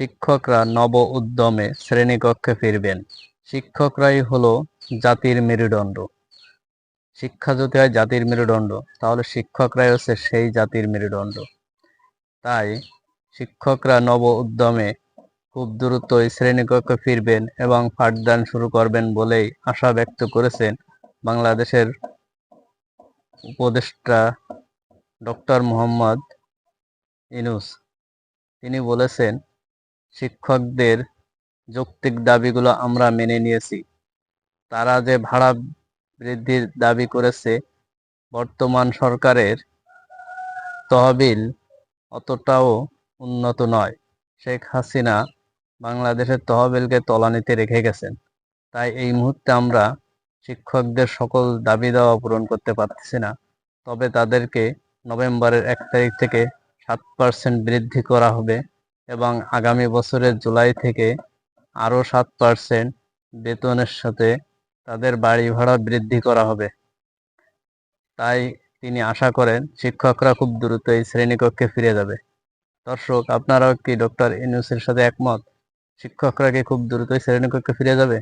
শিক্ষকরা নব উদ্যমে শ্রেণীকক্ষে ফিরবেন। শিক্ষকরাই হলো জাতির মেরুদণ্ড। শিক্ষা যদি হয় জাতির মেরুদণ্ড, তাহলে শিক্ষকরাই হচ্ছে সেই জাতির মেরুদণ্ড। তাই শিক্ষকরা নব উদ্যমে খুব দ্রুতই শ্রেণীকক্ষে ফিরবেন এবং পাঠদান শুরু করবেন বলেই আশা ব্যক্ত করেছেন বাংলাদেশের উপদেষ্টা ডক্টর মোহাম্মদ ইনুস। তিনি বলেছেন শিক্ষকদের যৌক্তিক দাবিগুলো আমরা মেনে নিয়েছি। তারা যে ভাড়া বৃদ্ধির দাবি করেছে, বর্তমান সরকারের তহবিল অতটাও উন্নত নয়। শেখ হাসিনা বাংলাদেশের তহবিলকে তলানিতে রেখে গেছেন। তাই এই মুহূর্তে আমরা শিক্ষকদের সকল দাবি দেওয়া পূরণ করতে পারতেছি না। তবে তাদেরকে নভেম্বরের এক তারিখ থেকে সাত পার্সেন্ট বৃদ্ধি করা হবে। এবং আগামী বছরের জুলাই থেকে আরও সাত পার্সেন্ট বেতনের সাথে তাদের বাড়ি ভাড়া বৃদ্ধি করা হবে। তাই তিনি আশা করেন শিক্ষকরা খুব দ্রুত এই শ্রেণীকক্ষে ফিরে যাবে। দর্শক, আপনারাও কি ডক্টর ইনুসের সাথে একমত? শিক্ষকরা কি খুব দ্রুতই শ্রেণীকক্ষে ফিরে যাবে?